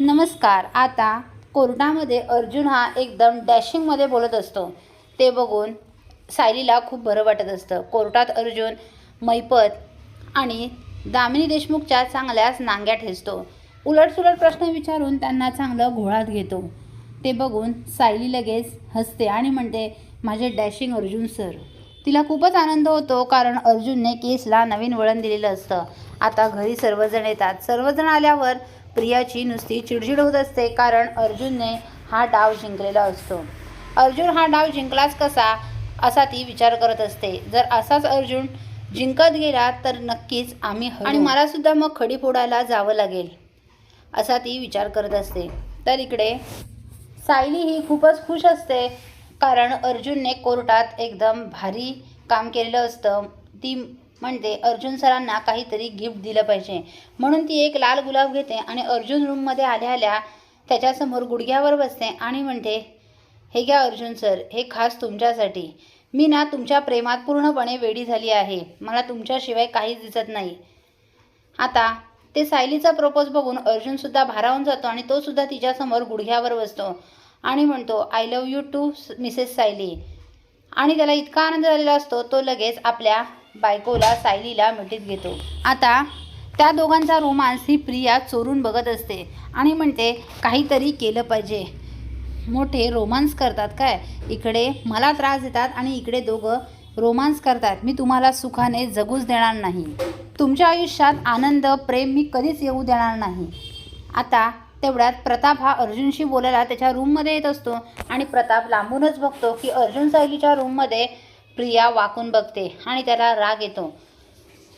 नमस्कार आता कोर्टामध्ये अर्जुन हा एकदम डॅशिंगमध्ये बोलत असतो. ते बघून सायलीला खूप बरं वाटत असतं. कोर्टात अर्जुन मैपत आणि दामिनी देशमुखच्या चांगल्याच नांग्या ठेचतो. उलटसुलट प्रश्न विचारून त्यांना चांगलं घोळात घेतो. ते बघून सायली लगेच हसते आणि म्हणते माझे डॅशिंग अर्जुन सर तिला खूपच आनंद होतो कारण अर्जुनने केसला नवीन वळण दिलेलं असतं. आता घरी सर्वजण येतात. सर्वजण आल्यावर प्रियाची नुसती चिडचिड होत असते कारण अर्जुनने हा डाव जिंकलेला असतो. अर्जुन हा डाव जिंकलाच कसा? असा ती विचार करत असते. जर असाच अर्जुन जिंकत गेला तर नक्कीच आम्ही आणि मला सुद्धा मग खडी फोडायला जावं लागेल असा ती विचार करत असते. तर इकडे सायली ही खूपच खुश असते कारण अर्जुनने कोर्टात एकदम भारी काम केलेलं असतं. ती म्हणते अर्जुन सरांना काहीतरी गिफ्ट दिलं पाहिजे. म्हणून ती एक लाल गुलाब घेते आणि अर्जुन रूममध्ये आल्या आल्या त्याच्यासमोर गुडघ्यावर बसते आणि म्हणते हे घ्या अर्जुन सर हे खास तुमच्यासाठी. मी ना तुमच्या प्रेमात पूर्णपणे वेडी झाली आहे. मला तुमच्याशिवाय काहीच दिसत नाही. आता ते सायलीचा प्रपोज बघून अर्जुनसुद्धा भारावून जातो आणि तो सुद्धा तिच्यासमोर गुडघ्यावर बसतो आणि म्हणतो I love you too Mrs Sayali आणि त्याला इतका आनंद झालेला असतो तो लगेच आपल्या बायकोला सायलीला मिठीत घेतो. आता त्या दोघांचा रोमांस ही प्रिया चोरून बघत असते आणि म्हणते काहीतरी केलं पाहिजे. मोठे रोमांस करतात काय? इकडे मला त्रास देतात आणि इकडे दोघं रोमांस करतात. मी तुम्हाला सुखाने जगूच देणार नाही. तुमच्या आयुष्यात आनंद प्रेम मी कधीच येऊ देणार नाही. आता तेवढ्यात प्रताप हा अर्जुनशी बोलायला त्याच्या रूममध्ये येत असतो आणि प्रताप लांबूनच बघतो की अर्जुन सायलीच्या रूममध्ये प्रिया वाकून बघते आणि त्याला राग येतो.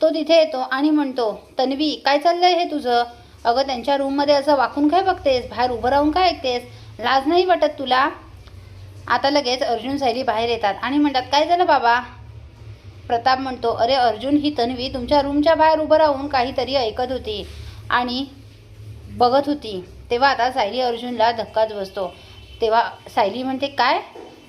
तो तिथे येतो आणि म्हणतो तन्वी काय चाललंय हे तुझं? अगं त्यांच्या रूममध्ये असं वाकून काय बघतेस? बाहेर उभं राहून काय ऐकतेस? लाज नाही वाटत तुला? आता लगेच अर्जुन सायली बाहेर येतात आणि म्हणतात काय झालं बाबा? प्रताप म्हणतो अरे अर्जुन ही तन्वी तुमच्या रूमच्या बाहेर उभं राहून काहीतरी ऐकत होती आणि बघत होती. तेव्हा आता सायली अर्जुनला धक्काच बसतो. तेव्हा सायली म्हणते काय?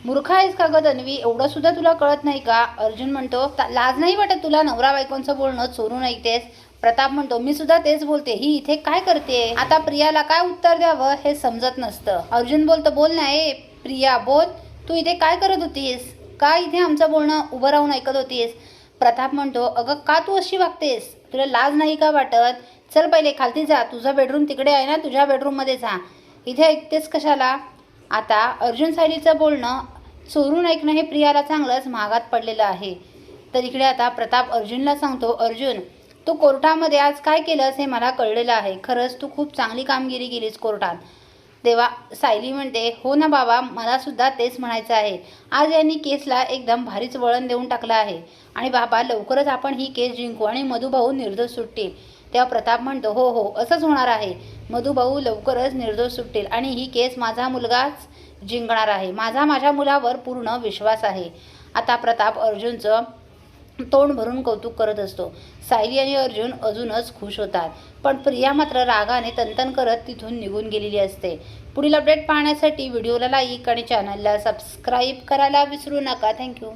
मूर्ख आहेस का गं तन्वी एवढं सुद्धा तुला कळत नाही का? अर्जुन म्हणतो लाज नाही वाटत तुला? नवरा बायकोंचं बोलणं चोरून ऐकतेस. प्रताप म्हणतो मी सुद्धा तेच बोलते. ही इथे काय करते? आता प्रियाला काय उत्तर द्यावं हे समजत नसतं. अर्जुन बोलतो बोल ना ए प्रिया बोल. तू इथे काय करत होतीस? का इथे आमचं बोलणं उभं राहून ऐकत होतीस? प्रताप म्हणतो अगं का तू अशी वागतेस? तुला लाज नाही का वाटत? चल पहिले खालती जा. तुझा बेडरूम तिकडे आहे ना? तुझ्या बेडरूममध्ये जा. इथे ऐकतेस कशाला? आता अर्जुन सायलीचं बोलणं चोरून ऐकणं हे प्रियाला चांगलंच महागात पडलेलं आहे. तर इकडे आता प्रताप अर्जुनला सांगतो अर्जुन तू कोर्टामध्ये आज काय केलंस हे मला कळलेलं आहे. खरंच तू खूप चांगली कामगिरी केलीस कोर्टात. तेव्हा सायली म्हणते हो ना बाबा मलासुद्धा तेच म्हणायचं आहे. आज यांनी केसला एकदम भारीच वळण देऊन टाकलं आहे. आणि बाबा लवकरच आपण ही केस जिंकू आणि मधुभाऊ निर्दोष सुटतील. तेव्हा प्रताप म्हणतो हो हो असंच होणार आहे. मधुभाऊ लवकरच निर्दोष सुटतील आणि ही केस माझा मुलगाच जिंकणार आहे. माझा माझ्या मुलावर पूर्ण विश्वास आहे. आता प्रताप अर्जुनचं तोंड भरून कौतुक करत असतो. सायली आणि अर्जुन अजूनच खुश होतात. पण प्रिया मात्र रागाने तनतन करत तिथून निघून गेलेली असते. पुढील अपडेट पाहण्यासाठी व्हिडिओला लाईक आणि चॅनलला सबस्क्राईब करायला विसरू नका. थँक्यू